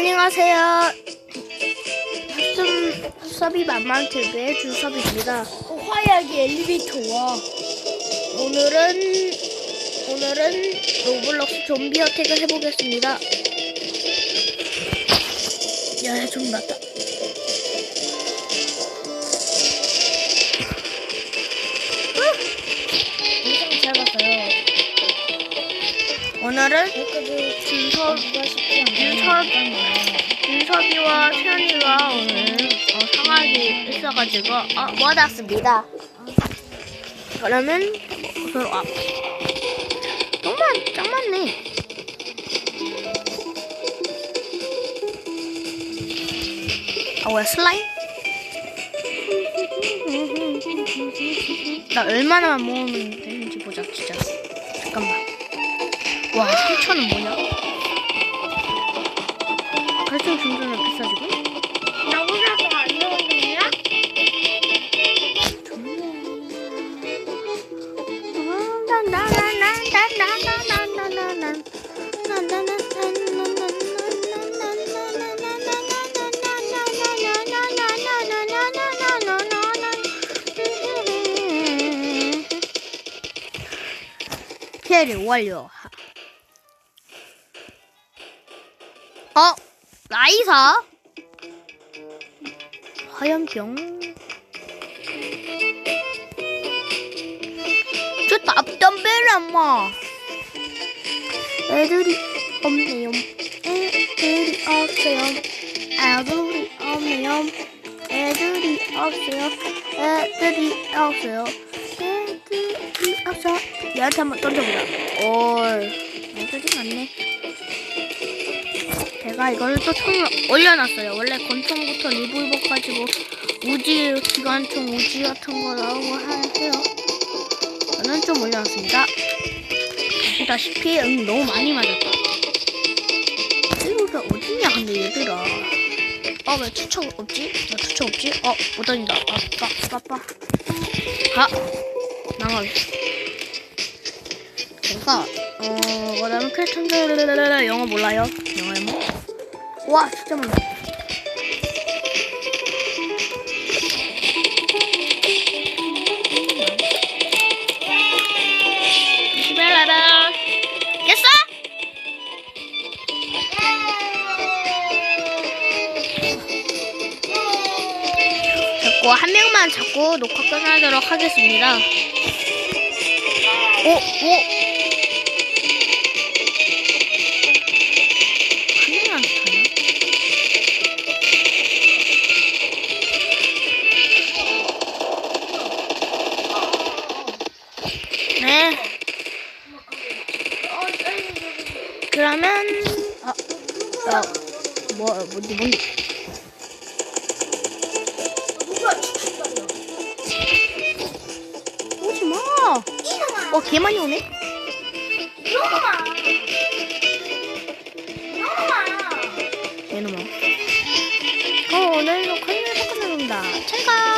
안녕하세요. 합성 수업이 만만TV의 준섭입니다. 화약이 엘리베이터와 오늘은 오늘은 로블록스 좀비 어택을 해보겠습니다. 야, 좀 났다. 오늘은 윤섭 않아요. 준섭이와 태연이가 오늘 어, 상황이 있어가지고 어, 모았습니다. 그러면 우선 아, 너무 짱 많네. 아, 왜 슬라임? 나 얼마나 모으면 되는지 보자, 진짜. 잠깐만. 와, 3천은 뭐냐? 갈등 중전은 비싸지고? 나보다도 안 좋은데요? 캐리 완료. 어? 나이사? 화염병? 저 답답해라마. 애들이 없네요. 애들이 없어요. 애들이 없네요. 애들이 없어요. 애들이 없어요. 애들이 없어 얘한테 한번 던져보자. 올 애들이 많네 제가 이걸 또총 올려놨어요 원래 권총부터 리볼버 가지고 우지 기관총 우지 같은 거 나오고 해요 저는 좀 올려놨습니다. 보시다시피 음, 너무 많이 맞았다. 이거가 어딨냐 근데 얘들아. 아 왜 투척 없지? 왜 투척 없지? 어, 못 던진다. 아, 빠, 빠, 빠. 가! 나가게. 제가, 어, 그다음에 크리스천들 영어 몰라요? 영어 뭐? 와, 진짜? 자꾸 한 명만 잡고 녹화 끝나도록 하겠습니다. 오, 오. 그러면 아, 야, 뭐, 뭔데 뭔데 오지마. 어 개많이 오네. 개놈아. 어 오늘도 큰일 사건 나온다. 참가.